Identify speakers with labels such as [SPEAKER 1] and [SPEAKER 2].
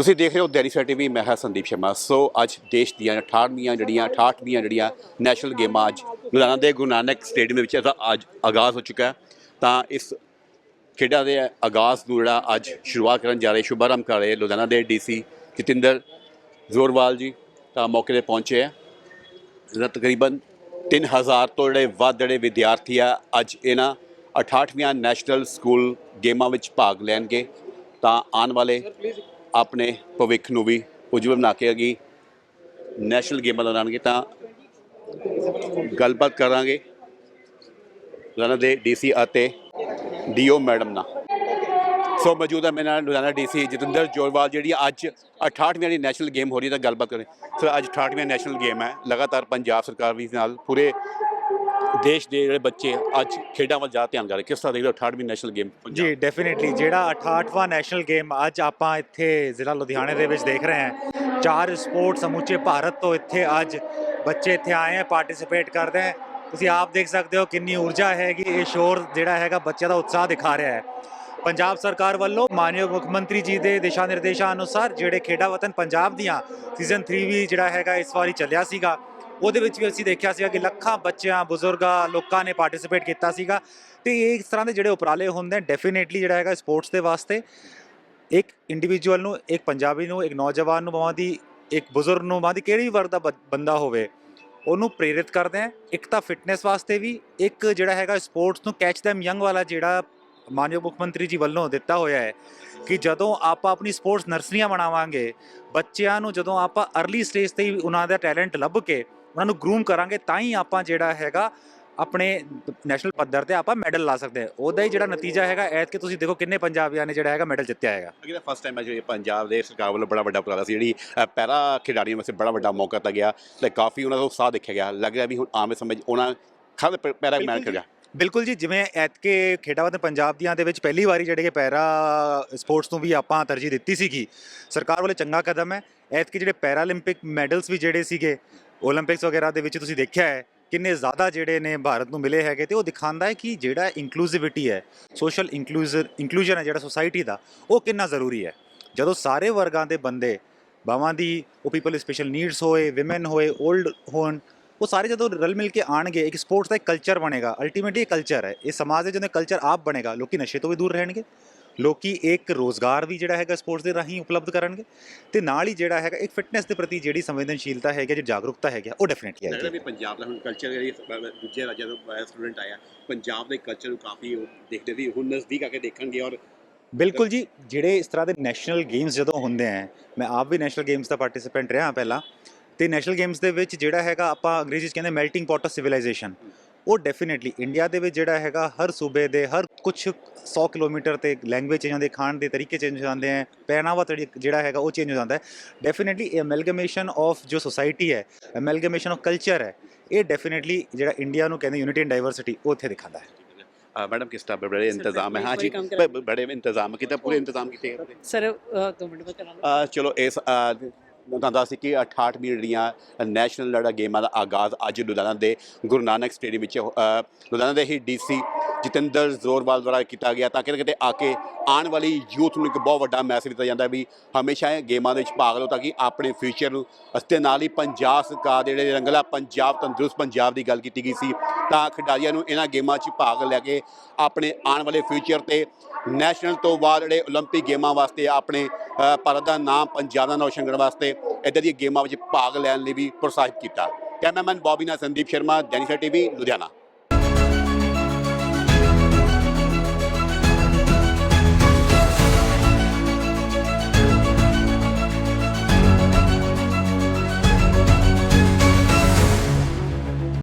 [SPEAKER 1] ਤੁਸੀਂ ਦੇਖ ਰਹੇ ਹੋ ਦੈਨਿਕ ਸਵੇਰਾ ਟੀਵੀ, ਮੈਂ ਹਾਂ ਸੰਦੀਪ ਸ਼ਰਮਾ। ਸੋ ਅੱਜ ਦੇਸ਼ ਦੀਆਂ 68ਵੀਆਂ ਜਿਹੜੀਆਂ 68ਵੀਆਂ ਜਿਹੜੀਆਂ ਨੈਸ਼ਨਲ ਗੇਮਾਂ ਅੱਜ ਲੁਧਿਆਣਾ ਦੇ ਗੁਰੂ ਨਾਨਕ ਸਟੇਡੀਅਮ ਵਿੱਚ ਇਹਦਾ ਅੱਜ ਆਗਾਜ਼ ਹੋ ਚੁੱਕਾ ਹੈ। ਤਾਂ ਇਸ ਖੇਡਾਂ ਦੇ ਆਗਾਜ਼ ਨੂੰ ਜਿਹੜਾ ਅੱਜ ਸ਼ੁਰੂਆਤ ਕਰਨ ਜਾ ਰਹੇ ਸ਼ੁਭਾਰੰਭ ਕਰ ਰਹੇ ਲੁਧਿਆਣਾ ਦੇ ਡੀਸੀ ਜਤਿੰਦਰ ਜ਼ੋਰਵਾਲ ਜੀ ਤਾਂ ਮੌਕੇ ਤੇ ਪਹੁੰਚੇ ਆ ਜਿਹੜਾ ਤਕਰੀਬਨ 3000 ਤੋਂ ਜਿਹੜੇ ਵੱਧ ਜਿਹੜੇ ਵਿਦਿਆਰਥੀ ਆ, ਅੱਜ ਇਹਨਾਂ 68ਵੀਆਂ ਨੈਸ਼ਨਲ ਸਕੂਲ ਗੇਮਾਂ ਵਿੱਚ ਭਾਗ ਲੈਣਗੇ। ਤਾਂ ਆਉਣ ਵਾਲੇ ਆਪਣੇ ਭਵਿੱਖ ਨੂੰ ਵੀ ਉਜਵਲ ਬਣਾ ਕੇ ਅਗੀ ਨੈਸ਼ਨਲ ਗੇਮਾਂ ਦੌਰਾਨਗੇ ਤਾਂ ਗੱਲਬਾਤ ਕਰਾਂਗੇ ਲੁਧਿਆਣਾ ਦੇ ਡੀਸੀ ਅਤੇ ਡੀਓ ਮੈਡਮ ਨਾਲ। ਸੋ ਮੌਜੂਦਾ ਮੇਰੇ ਨਾਲ ਲੁਧਿਆਣਾ ਡੀਸੀ ਜਤਿੰਦਰ ਜੋਰਵਾਲ, ਜਿਹੜੀ ਅੱਜ 68ਵੀਂ ਜਿਹੜੀ ਨੈਸ਼ਨਲ ਗੇਮ ਹੋ ਰਹੀ ਹੈ, ਤਾਂ ਗੱਲਬਾਤ ਕਰੇ ਸਰ, ਅੱਜ 68ਵੀਂ ਨੈਸ਼ਨਲ ਗੇਮ ਹੈ। ਲਗਾਤਾਰ ਪੰਜਾਬ ਸਰਕਾਰ ਵੀ ਨਾਲ ਪੂਰੇ ਦੇਸ਼ ਦੇ ਜਿਹੜੇ ਬੱਚੇ ਅੱਜ ਖੇਡਾਂ ਵੱਲ ਜ਼ਿਆਦਾ ਧਿਆਨ ਕਰ ਰਹੇ ਕਿਸ ਤਰ੍ਹਾਂ ਦੇ 68ਵੀਂ ਨੈਸ਼ਨਲ ਗੇਮ
[SPEAKER 2] ਜੀ ਡੈਫੀਨਿਟਲੀ ਜਿਹੜਾ 68ਵਾਂ ਨੈਸ਼ਨਲ ਗੇਮ ਅੱਜ ਆਪਾਂ ਇੱਥੇ ਜ਼ਿਲ੍ਹਾ ਲੁਧਿਆਣੇ ਦੇ ਵਿੱਚ ਦੇਖ ਰਹੇ ਹਾਂ। ਚਾਰ ਸਪੋਰਟ ਸਮੁੱਚੇ ਭਾਰਤ ਤੋਂ ਇੱਥੇ ਅੱਜ ਬੱਚੇ ਇੱਥੇ ਆਏ ਹੈ ਪਾਰਟਿਸਿਪੇਟ ਕਰਦੇ ਹੈ ਤੁਸੀਂ ਆਪ ਦੇਖ ਸਕਦੇ ਹੋ ਕਿੰਨੀ ਊਰਜਾ ਹੈਗੀ, ਇਹ ਸ਼ੋਰ ਜਿਹੜਾ ਹੈਗਾ ਬੱਚਿਆਂ ਦਾ ਉਤਸ਼ਾਹ ਦਿਖਾ ਰਿਹਾ ਹੈ। ਪੰਜਾਬ ਸਰਕਾਰ ਵੱਲੋਂ ਮਾਨਯੋਗ ਮੁੱਖ ਮੰਤਰੀ ਜੀ ਦੇ ਦਿਸ਼ਾ ਨਿਰਦੇਸ਼ਾਂ ਅਨੁਸਾਰ ਜਿਹੜੇ ਖੇਡਾਂ ਵਤਨ ਪੰਜਾਬ ਦੀਆਂ ਸੀਜ਼ਨ 3 ਵੀ ਜਿਹੜਾ ਹੈਗਾ ਇਸ ਵਾਰੀ ਚੱਲਿਆ ਸੀਗਾ ਉਹਦੇ ਵਿੱਚ ਵੀ ਅਸੀਂ ਦੇਖਿਆ ਸੀਗਾ ਕਿ ਲੱਖਾਂ ਬੱਚਿਆਂ, ਬਜ਼ੁਰਗਾਂ, ਲੋਕਾਂ ਨੇ ਪਾਰਟਿਸਿਪੇਟ ਕੀਤਾ ਸੀਗਾ। ਤੇ ਇਹ ਇਸ ਤਰ੍ਹਾਂ ਦੇ ਜਿਹੜੇ ਉਪਰਾਲੇ ਹੁੰਦੇ ਡੈਫੀਨੇਟਲੀ ਜਿਹੜਾ ਹੈਗਾ ਸਪੋਰਟਸ ਦੇ ਵਾਸਤੇ, ਇੱਕ ਇੰਡੀਵਿਜੂਅਲ ਨੂੰ, ਇੱਕ ਪੰਜਾਬੀ ਨੂੰ, ਇੱਕ ਨੌਜਵਾਨ ਨੂੰ ਭਾਵੇਂ ਦੀ, ਇੱਕ ਬਜ਼ੁਰਗ ਨੂੰ ਭਾਵੇਂ ਦੀ ਕਿਹੜੀ ਵੀ ਵਰਗ ਦਾ ਬ- ਬੰਦਾ ਹੋਵੇ, ਉਹਨੂੰ ਪ੍ਰੇਰਿਤ ਕਰਦੇ ਆ। ਇੱਕ ਤਾਂ ਫਿਟਨੈਸ ਵਾਸਤੇ ਵੀ, ਇੱਕ ਜਿਹੜਾ ਹੈਗਾ ਸਪੋਰਟਸ ਨੂੰ ਕੈਚ ਦੈਮ ਯੰਗ ਵਾਲਾ ਜਿਹੜਾ ਮਾਨਯੋਗ ਮੁੱਖ ਮੰਤਰੀ ਜੀ ਵੱਲੋਂ ਦਿੱਤਾ ਹੋਇਆ ਹੈ ਕਿ ਜਦੋਂ ਆਪਾਂ ਆਪਣੀ ਸਪੋਰਟਸ ਨਰਸਰੀਆਂ ਬਣਾਵਾਂਗੇ ਬੱਚਿਆਂ ਨੂੰ ਜਦੋਂ ਆਪਾਂ ਅਰਲੀ ਸਟੇਜ ਤੇ ਹੀ ਉਹਨਾਂ ਦਾ ਟੈਲੈਂਟ ਲੱਭ ਕੇ ਉਹਨਾਂ ਨੂੰ ਗਰੂਮ ਕਰਾਂਗੇ ਤਾਂ ਹੀ ਆਪਾਂ ਜਿਹੜਾ ਹੈਗਾ ਆਪਣੇ ਨੈਸ਼ਨਲ ਪੱਧਰ ਤੇ ਆਪਾਂ ਮੈਡਲ ਲਾ ਸਕਦੇ ਹਾਂ। ਉਹਦਾ ਹੀ ਜਿਹੜਾ ਨਤੀਜਾ ਹੈਗਾ ਐਤ ਕਿ ਤੁਸੀਂ ਦੇਖੋ ਕਿੰਨੇ ਪੰਜਾਬੀਆਂ ਨੇ ਜਿਹੜਾ ਹੈਗਾ ਮੈਡਲ ਜਿੱਤਿਆ ਹੈਗਾ।
[SPEAKER 1] ਅਗੇ ਤਾਂ ਫਸਟ ਟਾਈਮ ਹੈ ਜਿਹੜੀ ਪੰਜਾਬ ਦੇ ਸਰਕਾਰ ਵੱਲੋਂ ਬੜਾ ਵੱਡਾ ਉਪਰਾਲਾ ਸੀ ਜਿਹੜੀ ਪੈਰਾ ਖਿਡਾਰੀਆਂ ਵਾਸਤੇ ਬੜਾ ਵੱਡਾ ਮੌਕਾ ਦਿੱਤਾ ਗਿਆ ਤੇ ਕਾਫੀ ਉਹਨਾਂ ਦਾ ਉਤਸ਼ਾਹ ਦੇਖਿਆ ਗਿਆ। ਲੱਗ ਰਿਹਾ ਵੀ ਹੁਣ ਆਮ ਸਮਝ ਉਹਨਾਂ ਖਾਦ ਪੈਰਾ ਮੈਚ ਗਿਆ
[SPEAKER 2] ਬਿਲਕੁਲ ਜੀ ਜਿਵੇਂ ਐਤਕੇ ਖੇਡਾਂ ਵਤਨ ਪੰਜਾਬ ਦੀਆਂ ਦੇ ਵਿੱਚ ਪਹਿਲੀ ਵਾਰੀ ਜਿਹੜੇ ਕਿ ਪੈਰਾ ਸਪੋਰਟਸ ਨੂੰ ਵੀ ਆਪਾਂ ਤਰਜੀਹ ਦਿੱਤੀ ਸੀਗੀ। ਸਰਕਾਰ ਵੱਲੋਂ ਚੰਗਾ ਕਦਮ ਹੈ। ਐਤਕੇ ਜਿਹੜੇ ਪੈਰਾਲੰਪਿਕ ਮੈਡਲਸ ਵੀ ਜਿਹੜੇ ਸੀਗੇ ਓਲੰਪਿਕਸ ਵਗੈਰਾ ਦੇ ਵਿੱਚ ਤੁਸੀਂ ਦੇਖਿਆ ਹੈ, ਕਿੰਨੇ ਜ਼ਿਆਦਾ ਜਿਹੜੇ ਨੇ ਭਾਰਤ ਨੂੰ ਮਿਲੇ ਹੈਗੇ ਤੇ ਉਹ ਦਿਖਾਉਂਦਾ ਹੈ ਕਿ ਜਿਹੜਾ ਇਨਕਲੂਸਿਵਿਟੀ ਹੈ ਸੋਸ਼ਲ ਇਨਕਲੂਜ਼ਰ ਇਨਕਲੂਜਨ ਹੈ ਜਿਹੜਾ ਸੋਸਾਇਟੀ ਦਾ, ਉਹ ਕਿੰਨਾ ਜ਼ਰੂਰੀ ਹੈ। ਜਦੋਂ ਸਾਰੇ ਵਰਗਾਂ ਦੇ ਬੰਦੇ, ਬਾਵਾਂ ਦੀ, ਉਹ ਪੀਪਲ ਸਪੈਸ਼ਲ ਨੀਡਸ ਹੋਏ ਔਮਨ ਹੋਏ 올ਡ ਹੋਣ, ਉਹ ਸਾਰੇ ਜਦੋਂ ਰਲ ਮਿਲ ਕੇ ਆਣਗੇ ਇੱਕ ਸਪੋਰਟਸ ਦਾ ਇੱਕ ਕਲਚਰ ਬਣੇਗਾ ਅਲਟੀਮੇਟਲੀ ਇਹ ਕਲਚਰ ਹੈ। ਇਹ ਸਮਾਜ ਦੇ ਜਦੋਂ ਕਲਚਰ ਆਪ ਬਣੇਗਾ, ਲੋਕੀ ਨਸ਼ੇ ਤੋਂ ਵੀ ਦੂਰ ਰਹਿਣਗੇ। ਲੋਕੀ ਇੱਕ ਰੋਜ਼ਗਾਰ ਵੀ ਜਿਹੜਾ ਹੈਗਾ ਸਪੋਰਟਸ ਦੇ ਰਾਹੀਂ ਉਪਲਬਧ ਕਰਨਗੇ ਤੇ ਨਾਲ ਹੀ ਜਿਹੜਾ ਹੈਗਾ ਇੱਕ ਫਿਟਨੈਸ ਦੇ ਪ੍ਰਤੀ ਜਿਹੜੀ ਸੰਵੇਦਨਸ਼ੀਲਤਾ ਹੈਗੀ ਜਿਹੜੀ ਜਾਗਰੂਕਤਾ ਹੈਗੀ ਉਹ ਡੈਫੀਨਿਟਲੀ
[SPEAKER 1] ਲੱਗਦਾ
[SPEAKER 2] ਆਏਗੀ
[SPEAKER 1] ਵੀ ਪੰਜਾਬ ਦਾ ਹੁਣ ਕਲਚਰ ਜਿਹੜੀ ਦੂਜੇ ਰਾਜਾਂ ਤੋਂ ਸਟੂਡੈਂਟ ਆਇਆ ਪੰਜਾਬ ਦੇ ਕਲਚਰ ਨੂੰ ਕਾਫੀ ਉਹ ਦੇਖਦੇ ਵੀ ਹੁਣ ਨਜ਼ਦੀਕ ਆ ਕੇ ਦੇਖਣਗੇ ਔਰ
[SPEAKER 2] ਬਿਲਕੁਲ ਜੀ ਜਿਹੜੇ ਇਸ ਤਰ੍ਹਾਂ ਦੇ ਨੈਸ਼ਨਲ ਗੇਮਸ ਜਦੋਂ ਹੁੰਦੇ ਆ ਮੈਂ ਆਪ ਵੀ ਨੈਸ਼ਨਲ ਗੇਮਸ ਦਾ ਪਾਰਟਿਸਿਪੈਂਟ ਰਿਹਾ ਪਹਿਲਾਂ ਤੇ ਨੈਸ਼ਨਲ ਗੇਮਸ ਦੇ ਵਿੱਚ ਜਿਹੜਾ ਹੈਗਾ ਆਪਾਂ ਅੰਗਰੇਜ਼ੀ 'ਚ ਕਹਿੰਦੇ ਮੈਲਟਿੰਗ ਪੋਟ ਆਫ ਸਿਵਲਾਈਜੇਸ਼ਨ ਉਹ ਡੈਫੀਨਿਟਲੀ ਇੰਡੀਆ ਦੇ ਵਿੱਚ ਜਿਹੜਾ ਹੈਗਾ ਹਰ ਸੂਬੇ ਦੇ ਹਰ ਕੁਝ 100 ਕਿਲੋਮੀਟਰ ਤੇ ਲੈਂਗੁਏਜ ਚੇਂਜ ਹੁੰਦੇ ਖਾਣ ਦੇ ਤਰੀਕੇ ਚੇਂਜ ਹੋ ਜਾਂਦੇ ਆ ਪਹਿਨਾਵਾ ਜਿਹੜਾ ਹੈਗਾ ਉਹ ਚੇਂਜ ਹੋ ਜਾਂਦਾ ਹੈ। ਡੈਫੀਨਿਟਲੀ ਐਮਲਗੇਮੇਸ਼ਨ ਆਫ ਜੋ ਸੋਸਾਇਟੀ ਹੈ ਐਮਲਗੇਮੇਸ਼ਨ ਆਫ ਕਲਚਰ ਹੈ ਇਹ ਡੈਫੀਨਿਟਲੀ ਜਿਹੜਾ ਇੰਡੀਆ ਨੂੰ ਕਹਿੰਦੇ ਯੂਨਿਟੀ ਐਂਡ ਡਾਈਵਰਸਿਟੀ ਉਹ ਉੱਥੇ ਦਿਖਾਉਂਦਾ ਹੈ।
[SPEAKER 1] ਮੈਡਮ ਕਿਸ ਤਰ੍ਹਾਂ ਬੜੇ ਇੰਤਜ਼ਾਮ ਹੈ? ਹਾਂ ਜੀ ਬੜੇ ਇੰਤਜ਼ਾਮ ਕੀਤੇ ਪੂਰੇ ਇੰਤਜ਼ਾਮ ਕੀਤੇ।
[SPEAKER 3] ਸਰ ਦੋ ਮਿੰਟ ਮੈਂ ਕਰਾਂ।
[SPEAKER 1] ਅ, ਚਲੋ ਇਸ ਤੁਹਾਨੂੰ ਦੱਸ ਸੀ ਕਿ 68ਵੀਂ ਜਿਹੜੀਆਂ ਨੈਸ਼ਨਲ ਜਿਹੜਾ ਗੇਮਾਂ ਦਾ ਆਗਾਜ਼ ਅੱਜ ਲੁਧਿਆਣਾ ਦੇ ਗੁਰੂ ਨਾਨਕ ਸਟੇਡੀਅਮ ਵਿੱਚ ਲੁਧਿਆਣਾ ਦੇ ਹੀ ਡੀਸੀ ਜਤਿੰਦਰ ਜ਼ੋਰਵਾਲ ਦੁਆਰਾ ਕੀਤਾ ਗਿਆ ਤਾਂ ਕਿਤੇ ਕਿਤੇ ਆ ਕੇ ਆਉਣ ਵਾਲੀ ਯੂਥ ਨੂੰ ਇੱਕ ਬਹੁਤ ਵੱਡਾ ਮੈਸੇਜ ਦਿੱਤਾ ਜਾਂਦਾ ਵੀ ਹਮੇਸ਼ਾ ਇਹ ਗੇਮਾਂ ਦੇ ਵਿੱਚ ਭਾਗ ਲਓ ਤਾਂ ਕਿ ਆਪਣੇ ਫਿਊਚਰ ਨੂੰ, ਅਤੇ ਨਾਲ ਹੀ ਪੰਜਾਬ ਸਰਕਾਰ ਦੇ ਜਿਹੜੇ ਰੰਗਲਾ ਪੰਜਾਬ, ਤੰਦਰੁਸਤ ਪੰਜਾਬ ਦੀ ਗੱਲ ਕੀਤੀ ਗਈ ਸੀ ਤਾਂ ਖਿਡਾਰੀਆਂ ਨੂੰ ਇਹਨਾਂ ਗੇਮਾਂ 'ਚ ਭਾਗ ਲੈ ਕੇ ਆਪਣੇ ਆਉਣ ਵਾਲੇ ਫਿਊਚਰ ਤੇ ਨੈਸ਼ਨਲ ਤੋਂ ਬਾਅਦ ਜਿਹੜੇ 올림픽 ਗੇਮਾਂ ਵਾਸਤੇ ਆਪਣੇ ਅ, ਭਾਰਤ ਦਾ ਨਾਮ ਪੰਜਾਬ ਦਾ ਰੌਸ਼ਨ ਕਰਨ ਵਾਸਤੇ ਇੱਦਾਂ ਦੀਆਂ ਗੇਮਾਂ ਵਿੱਚ ਭਾਗ ਲੈਣ ਲਈ ਵੀ ਪ੍ਰੋਤਸਾਹਿਤ ਕੀਤਾ ਕੈਮਰਾਮੈਨ ਬੌਬੀ ਨਾਲ ਸੰਦੀਪ ਸ਼ਰਮਾ ਜੈਨੀਸਾ ਟੀਵੀ ਲੁਧਿਆਣਾ